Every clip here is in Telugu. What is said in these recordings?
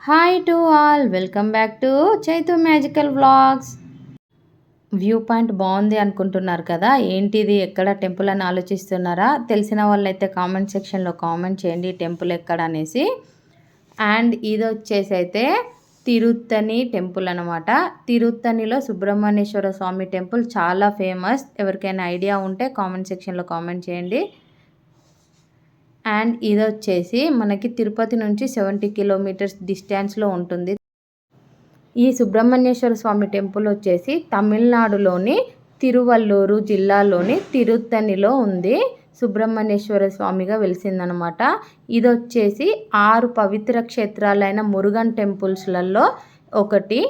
Hi to all welcome back to Chaitu magical vlogs view point బాగుంది అనుకుంటున్నారు కదా? ఏంటిది? ఎక్కడ టెంపుల్ అని ఆలోచిస్తున్నారా? తెలిసిన వాళ్ళైతే కామెంట్ సెక్షన్లో కామెంట్ చేయండి టెంపుల్ ఎక్కడ అనేసి. అండ్ ఇది వచ్చేసి అయితే తిరుత్తని టెంపుల్ అనమాట తిరుత్తనిలో సుబ్రహ్మణ్యేశ్వర స్వామి టెంపుల్ చాలా ఫేమస్ ఎవరికైనా ఐడియా ఉంటే కామెంట్ సెక్షన్లో కామెంట్ చేయండి. అండ్ ఇది వచ్చేసి మనకి తిరుపతి నుంచి సెవెంటీ కిలోమీటర్స్ డిస్టెన్స్లో ఉంటుంది. ఈ సుబ్రహ్మణ్యేశ్వర స్వామి టెంపుల్ వచ్చేసి తమిళనాడులోని తిరువల్లూరు జిల్లాలోని తిరుత్తనిలో ఉంది. సుబ్రహ్మణ్యేశ్వర స్వామిగా వెలిసిందనమాట. ఇది వచ్చేసి ఆరు పవిత్ర క్షేత్రాలైన మురుగన్ టెంపుల్స్లలో ఒకటి.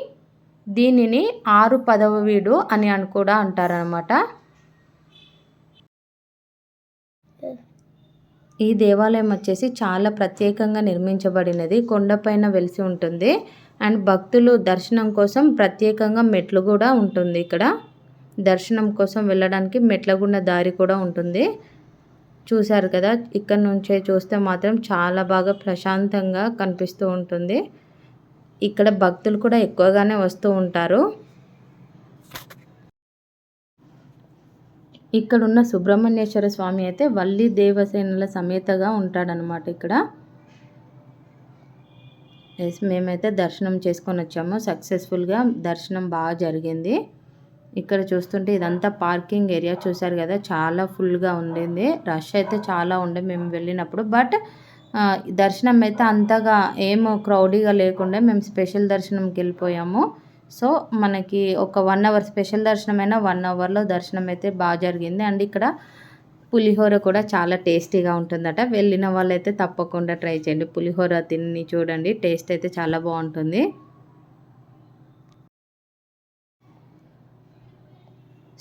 దీనిని ఆరు పదవ వీడు అని అని కూడా అంటారనమాట. ఈ దేవాలయం వచ్చేసి చాలా ప్రత్యేకంగా నిర్మించబడినది. కొండపైన వెలిసి ఉంటుంది. అండ్ భక్తులు దర్శనం కోసం ప్రత్యేకంగా మెట్లు కూడా ఉంటుంది ఇక్కడ. దర్శనం కోసం వెళ్ళడానికి మెట్లగుండ దారి కూడా ఉంటుంది. చూశారు కదా? ఇక్కడ నుంచే చూస్తే మాత్రం చాలా బాగా ప్రశాంతంగా కనిపిస్తూ ఉంటుంది. ఇక్కడ భక్తులు కూడా ఎక్కువగానే వస్తూ ఉంటారు. ఇక్కడున్న సుబ్రహ్మణ్యేశ్వర స్వామి అయితే వల్లి దేవసేనల సమేతగా ఉంటాడనమాట ఇక్కడ. ఎస్ మేమైతే దర్శనం చేసుకొని వచ్చాము. సక్సెస్ఫుల్గా దర్శనం బాగా జరిగింది. ఇక్కడ చూస్తుంటే ఇదంతా పార్కింగ్ ఏరియా చూసారు కదా చాలా ఫుల్గా ఉండింది. రష్ అయితే చాలా ఉండే మేము వెళ్ళినప్పుడు. బట్ దర్శనం అయితే అంతగా ఏమో క్రౌడీగా లేకుండా మేము స్పెషల్ దర్శనంకి వెళ్ళిపోయాము. సో మనకి ఒక వన్ అవర్ స్పెషల్ దర్శనం అయినా వన్ అవర్లో దర్శనం అయితే బాగా జరిగింది. అండ్ ఇక్కడ పులిహోర కూడా చాలా టేస్టీగా ఉంటుందట. వెళ్ళిన వాళ్ళైతే తప్పకుండా ట్రై చేయండి. పులిహోర తిని చూడండి. టేస్ట్ అయితే చాలా బాగుంటుంది.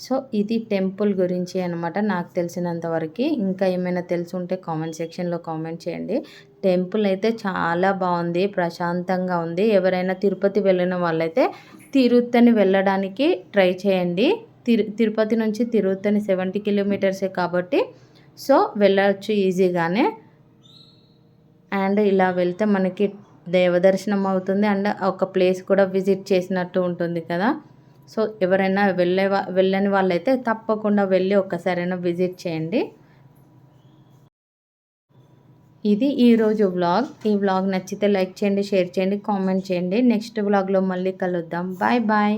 సో ఇది టెంపుల్ గురించి అనమాట నాకు తెలిసినంత వరకు. ఇంకా ఏమైనా తెలుసుంటే కామెంట్ సెక్షన్లో కామెంట్ చేయండి. టెంపుల్ అయితే చాలా బాగుంది. ప్రశాంతంగా ఉంది. ఎవరైనా తిరుపతి వెళ్ళిన వాళ్ళైతే తిరుత్తని వెళ్ళడానికి ట్రై చేయండి. తిరు తిరుపతి నుంచి తిరుత్తని సెవెంటీ కిలోమీటర్సే కాబట్టి సో వెళ్ళవచ్చు ఈజీగానే. అండ్ ఇలా వెళ్తే మనకి దేవదర్శనం అవుతుంది. అండ్ ఒక ప్లేస్ కూడా విజిట్ చేసినట్టు ఉంటుంది కదా. సో ఎవరైనా వెళ్ళే వెళ్ళని వాళ్ళైతే తప్పకుండా వెళ్ళి ఒక్కసారైనా విజిట్ చేయండి. ఇది ఈరోజు వ్లాగ్ ఈ వ్లాగ్ నచ్చితే లైక్ చేయండి షేర్ చేయండి కామెంట్ చేయండి. నెక్స్ట్ వ్లాగ్లో మళ్ళీ కలుద్దాం. Bye bye